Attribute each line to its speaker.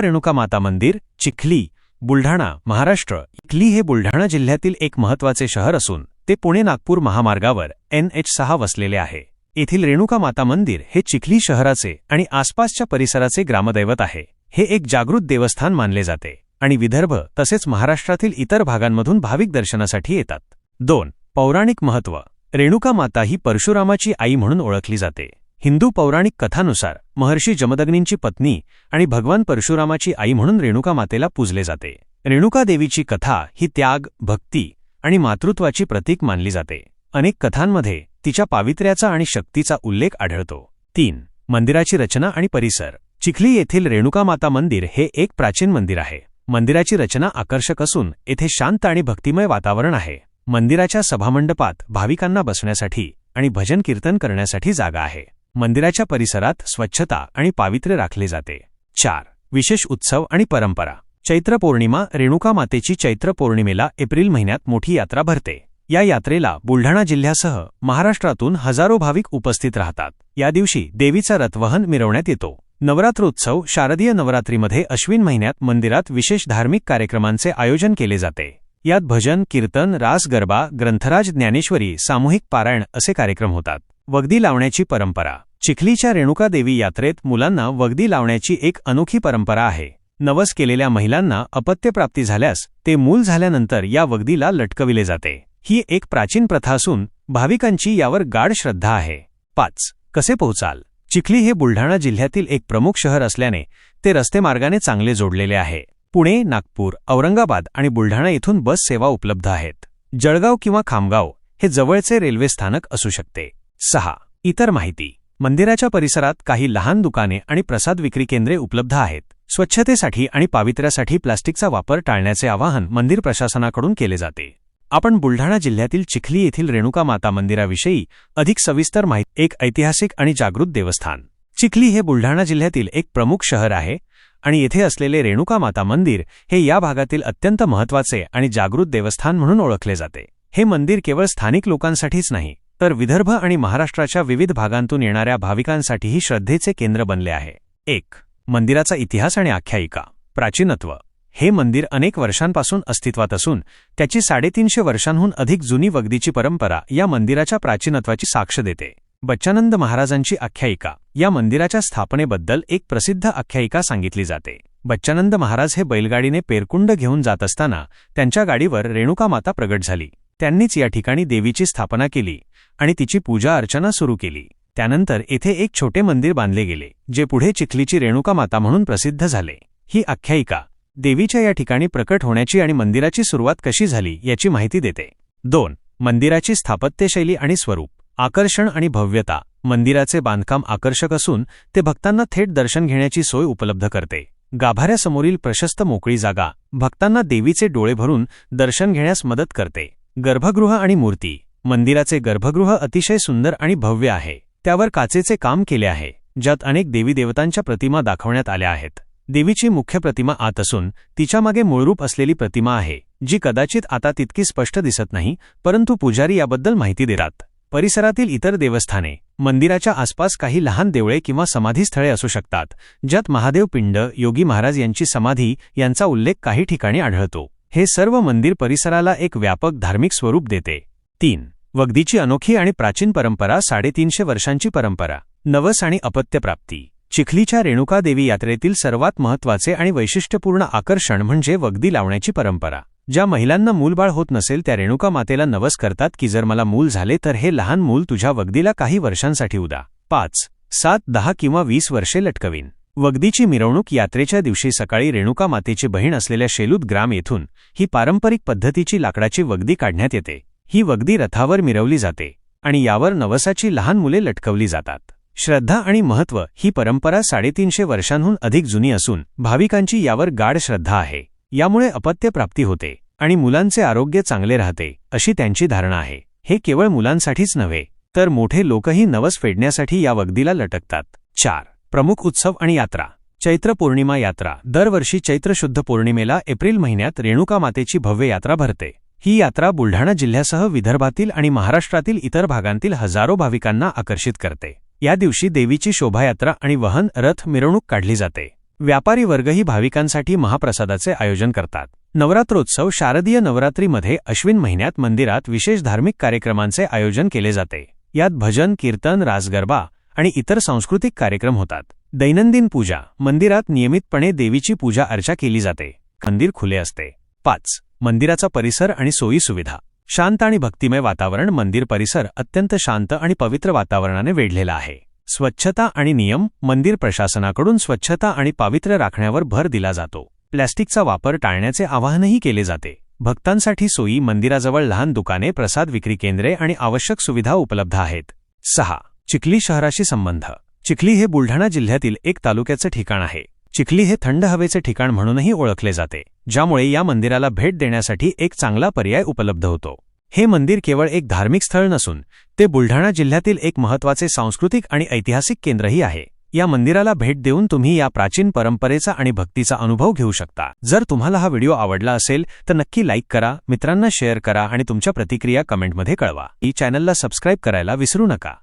Speaker 1: रेणुका माता मंदिर चिखली बुलढाणा महाराष्ट्र. चिखली हे बुलढाणा जिल्ह्यातील एक महत्त्वाचे शहर असून ते पुणे नागपूर महामार्गावर एन एच सहा वसलेले आहे. येथील रेणुका माता मंदिर हे चिखली शहराचे आणि आसपासच्या परिसराचे ग्रामदैवत आहे. हे एक जागृत देवस्थान मानले जाते आणि विदर्भ तसेच महाराष्ट्रातील इतर भागांमधून भाविक दर्शनासाठी येतात. दोन पौराणिक महत्त्व. रेणुका माता ही परशुरामाची आई म्हणून ओळखली जाते. हिंदू पौराणिक कथानुसार महर्षी जमदग्नींची पत्नी आणि भगवान परशुरामाची आई म्हणून रेणुका मातेला पूजले जाते. रेणुका देवीची कथा ही त्याग भक्ती आणि मातृत्वाची प्रतीक मानली जाते. अनेक कथांमध्ये तिच्या पावित्र्याचा आणि शक्तीचा उल्लेख आढळतो. तीन. मंदिराची रचना आणि परिसर. चिखली येथील रेणुका माता मंदिर हे एक प्राचीन मंदिर आहे. मंदिराची रचना आकर्षक असून येथे शांत आणि भक्तिमय वातावरण आहे. मंदिराच्या सभामंडपात भाविकांना बसण्यासाठी आणि भजन कीर्तन करण्यासाठी जागा आहे. मंदिराच्या परिसरात स्वच्छता आणि पावित्र्य राखले जाते. चार. विशेष उत्सव आणि परंपरा. चैत्र पौर्णिमा रेणुका मातेची चैत्र पौर्णिमेला एप्रिल महिन्यात मोठी यात्रा भरते. या यात्रेला बुलढाणा जिल्ह्यासह महाराष्ट्रातून हजारो भाविक उपस्थित राहतात. या दिवशी देवीचा रथवहन मिरवण्यात येतो. नवरात्रोत्सव शारदीय नवरात्रीमध्ये अश्विन महिन्यात मंदिरात विशेष धार्मिक कार्यक्रमांचे आयोजन केले जाते. यात भजन कीर्तन रास गरबा ग्रंथराज ज्ञानेश्वरी सामूहिक पारायण असे कार्यक्रम होतात. वगदी लावण्याची परंपरा. चिखलीच्या रेणुका देवी यात्रेत मुलांना वगदी लावण्याची एक अनोखी परंपरा आहे. नवस केलेल्या महिलांना अपत्यप्राप्ती झाल्यास ते मूल झाल्यानंतर या वगदीला लटकविले जाते. ही एक प्राचीन प्रथा असून भाविकांची यावर गाढ श्रद्धा आहे. पाच. कसे पोहोचाल? चिखली हे बुलढाणा जिल्ह्यातील एक प्रमुख शहर असल्याने ते रस्ते मार्गाने चांगले जोडलेले आहे. पुणे नागपूर औरंगाबाद आणि बुलढाणा येथून बस सेवा उपलब्ध आहेत. जळगाव किंवा खामगाव हे जवळचे रेल्वे स्थानक असू शकते. सहा. इतर माहिती. मंदिराच्या परिसरात काही लहान दुकाने आणि प्रसाद विक्री केंद्रे उपलब्ध आहेत. स्वच्छतेसाठी आणि पावित्र्यासाठी प्लास्टिकचा वापर टाळण्याचे आवाहन मंदिर प्रशासनाकडून केले जाते. आपण बुलढाणा जिल्ह्यातील चिखली येथील रेणुका माता मंदिराविषयी अधिक सविस्तर माहिती एक ऐतिहासिक आणि जागृत देवस्थान. चिखली हे बुलढाणा जिल्ह्यातील एक प्रमुख शहर आहे आणि येथे असलेले रेणुका माता मंदिर हे या भागातील अत्यंत महत्त्वाचे आणि जागृत देवस्थान म्हणून ओळखले जाते. हे मंदिर केवळ स्थानिक लोकांसाठीच नाही तर विदर्भ आणि महाराष्ट्राच्या विविध भागांतून येणाऱ्या भाविकांसाठीही श्रद्धेचे केंद्र बनले आहे. एक मंदिराचा इतिहास आणि आख्यायिका. प्राचीनत्व. हे मंदिर अनेक वर्षांपासून अस्तित्वात असून त्याची साडेतीनशे वर्षांहून अधिक जुनी वगदीची परंपरा या मंदिराच्या प्राचीनत्वाची साक्ष देते. बच्चानंद महाराजांची आख्यायिका. या मंदिराच्या स्थापनेबद्दल एक प्रसिद्ध आख्यायिका सांगितली जाते. बच्चानंद महाराज हे बैलगाडीने पेरकुंड घेऊन जात असताना त्यांच्या गाडीवर रेणुका माता प्रगट झाली. त्यांनीच या ठिकाणी देवीची स्थापना केली आणि तिची पूजा अर्चना सुरू केली. त्यानंतर येथे एक छोटे मंदिर बांधले गेले जे पुढे चिखलीची रेणुका माता म्हणून प्रसिद्ध झाले. ही आख्यायिका देवीच्या या ठिकाणी प्रकट होण्याची आणि मंदिराची सुरुवात कशी झाली याची माहिती देते. दोन मंदिराची स्थापत्यशैली आणि स्वरूप आकर्षण आणि भव्यता मंदिराचे बांधकाम आकर्षक असून ते भक्तांना थेट दर्शन घेण्याची सोय उपलब्ध करते. गाभाऱ्यासमोरील प्रशस्त मोकळी जागा भक्तांना देवीचे डोळे भरून दर्शन घेण्यास मदत करते. गर्भगृह आणि मूर्ती. मंदिराचे गर्भगृह अतिशय सुंदर आणि भव्य आहे. त्यावर काचेचे काम केले आहे ज्यात अनेक देवी देवतांच्या प्रतिमा दाखवण्यात आल्या आहेत. देवीची मुख्य प्रतिमा आत असून तिच्यामागे मूळरूप असलेली प्रतिमा आहे जी कदाचित आता तितकी स्पष्ट दिसत नाही परंतु पुजारी याबद्दल माहिती देतात. परिसरातील इतर देवस्थाने मंदिराच्या आसपास काही लहान देवळे किंवा समाधीस्थळे असू शकतात ज्यात महादेव पिंड योगी महाराज यांची समाधी यांचा उल्लेख काही ठिकाणी आढळतो. हे सर्व मंदिर परिसराला एक व्यापक धार्मिक स्वरूप देते. तीन. वगदीची अनोखी आणि प्राचीन परंपरा साडेतीनशे वर्षांची परंपरा. नवस आणि अपत्यप्राप्ती. चिखलीच्या रेणुका देवी यात्रेतील सर्वात महत्त्वाचे आणि वैशिष्ट्यपूर्ण आकर्षण म्हणजे वगदी लावण्याची परंपरा. ज्या महिलांना मूलबाळ होत नसेल त्या रेणुका मातेला नवस करतात की जर मला मूल झाले तर हे लहान मूल तुझ्या वगदीला काही वर्षांसाठी उदा. पाच. सात दहा किंवा वीस वर्षे लटकवीन. वगदीची मिरवणूक यात्रेच्या दिवशी सकाळी रेणुका मातेची बहीण असलेल्या शेलूद ग्राम येथून ही पारंपरिक पद्धतीची लाकडाची वगदी काढण्यात येते. ही वगदी रथावर मिरवली जाते आणि यावर नवसाची लहान मुले लटकवली जातात. श्रद्धा आणि महत्त्व ही परंपरा साडेतीनशे वर्षांहून अधिक जुनी असून भाविकांची यावर गाढ श्रद्धा आहे. यामुळे अपत्यप्राप्ती होते आणि मुलांचे आरोग्य चांगले राहते अशी त्यांची धारणा आहे. हे केवळ मुलांसाठीच नव्हे तर मोठे लोकही नवस फेडण्यासाठी या वगदीला लटकतात. चार प्रमुख उत्सव आणि यात्रा. चैत्र पौर्णिमा यात्रा. दरवर्षी चैत्र शुद्ध पौर्णिमेला एप्रिल महिन्यात रेणुका मातेची भव्य यात्रा भरते. ही यात्रा बुलढाणा जिल्ह्यासह विदर्भातील आणि महाराष्ट्रातील इतर भागांतील हजारो भाविकांना आकर्षित करते. या दिवशी देवीची शोभायात्रा आणि वहन रथ मिरवणूक काढली जाते. व्यापारी वर्गही भाविकांसाठी महाप्रसादाचे आयोजन करतात. नवरात्रोत्सव शारदीय नवरात्रीमध्ये अश्विन महिन्यात मंदिरात विशेष धार्मिक कार्यक्रमांचे आयोजन केले जाते. यात भजन कीर्तन रासगरबा आणि इतर सांस्कृतिक कार्यक्रम होतात. दैनंदिन पूजा मंदिरात नियमितपणे देवीची पूजा अर्चा केली जाते. मंदिर खुले असते. पाच मंदिराचा परिसर आणि सोयी सुविधा. शांत आणि भक्तिमय वातावरण मंदिर परिसर अत्यंत शांत आणि पवित्र वातावरणाने वेढलेला आहे. स्वच्छता आणि नियम मंदिर प्रशासनाकडून स्वच्छता आणि पावित्र्य राखण्यावर भर दिला जातो. प्लॅस्टिकचा वापर टाळण्याचे आवाहनही केले जाते. भक्तांसाठी सोयी मंदिराजवळ लहान दुकाने प्रसाद विक्री केंद्रे आणि आवश्यक सुविधा उपलब्ध आहेत. सहा चिखली शहराशी संबंध. चिखली हे बुलढाणा जिल्ह्यातील एक तालुक्याचे ठिकाण आहे. चिखली हे थंड हवेचे ठिकाण म्हणूनही ओळखले जाते ज्यामुळे या मंदिराला भेट देण्यासाठी एक चांगला पर्याय उपलब्ध होतो. हे मंदिर केवळ एक धार्मिक स्थळ नसून ते बुलढाणा जिल्ह्यातील एक महत्त्वाचे सांस्कृतिक आणि ऐतिहासिक केंद्रही आहे. या मंदिराला भेट देऊन तुम्ही या प्राचीन परंपरेचा आणि भक्तीचा अनुभव घेऊ शकता. जर तुम्हाला हा व्हिडिओ आवडला असेल तर नक्की लाईक करा मित्रांना शेअर करा आणि तुमच्या प्रतिक्रिया कमेंटमध्ये कळवा. ई चॅनलला सबस्क्राईब करायला विसरू नका.